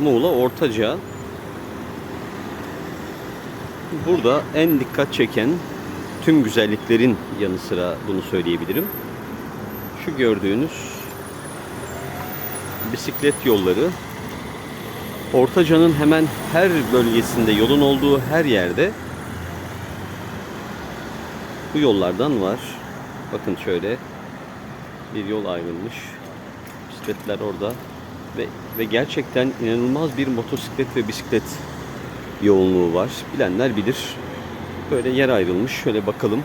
Muğla Ortaca. Burada en dikkat çeken tüm güzelliklerin yanı sıra bunu söyleyebilirim. Şu gördüğünüz bisiklet yolları Ortaca'nın hemen her bölgesinde yolun olduğu her yerde bu yollardan var. Bakın şöyle bir yol ayrılmış. Bisikletler orada ve ve gerçekten inanılmaz bir motosiklet ve bisiklet yoğunluğu var. Bilenler bilir. Böyle yer ayrılmış. Şöyle bakalım.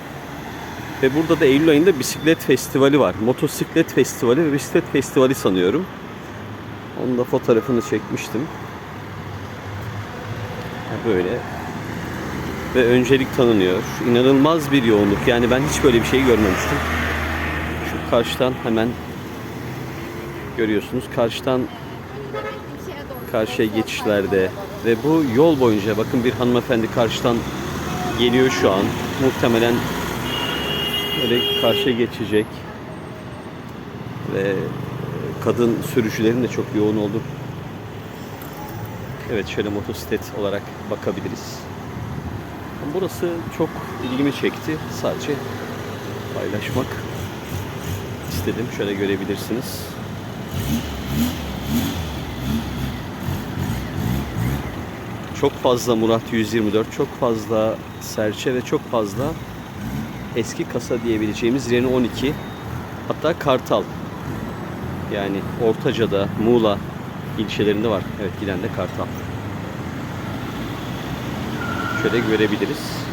Ve burada da Eylül ayında bisiklet festivali var. Motosiklet festivali ve bisiklet festivali sanıyorum. Onun da fotoğrafını çekmiştim. Böyle. Ve öncelik tanınıyor. İnanılmaz bir yoğunluk. Yani ben hiç böyle bir şey görmemiştim. Şu karşıdan hemen görüyorsunuz. Karşıdan karşıya geçişlerde ve bu yol boyunca bakın bir hanımefendi karşıdan geliyor şu an. Muhtemelen böyle karşıya geçecek ve kadın sürücülerin de çok yoğun olduğu Evet şöyle motosiklet olarak bakabiliriz. Burası çok ilgimi çekti. Sadece paylaşmak istedim. Şöyle görebilirsiniz. Çok fazla Murat 124, çok fazla serçe ve çok fazla eski kasa diyebileceğimiz Renault 12 hatta Kartal yani Ortaca'da, Muğla ilçelerinde var. Evet giden de Kartal. Şöyle görebiliriz.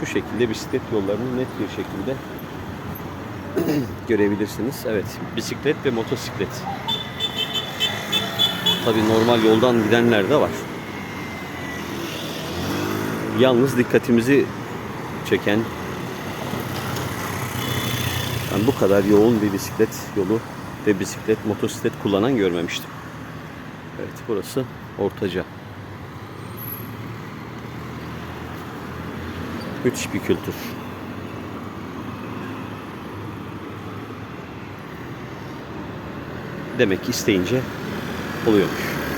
Şu şekilde bisiklet yollarını net bir şekilde görebilirsiniz. Evet, bisiklet ve motosiklet. Tabii normal yoldan gidenler de var. Yalnız dikkatimizi çeken ben bu kadar yoğun bir bisiklet yolu ve bisiklet, motosiklet kullanan görmemiştim. Evet, burası Ortaca. Müthiş bir kültür. Demek ki isteyince oluyormuş.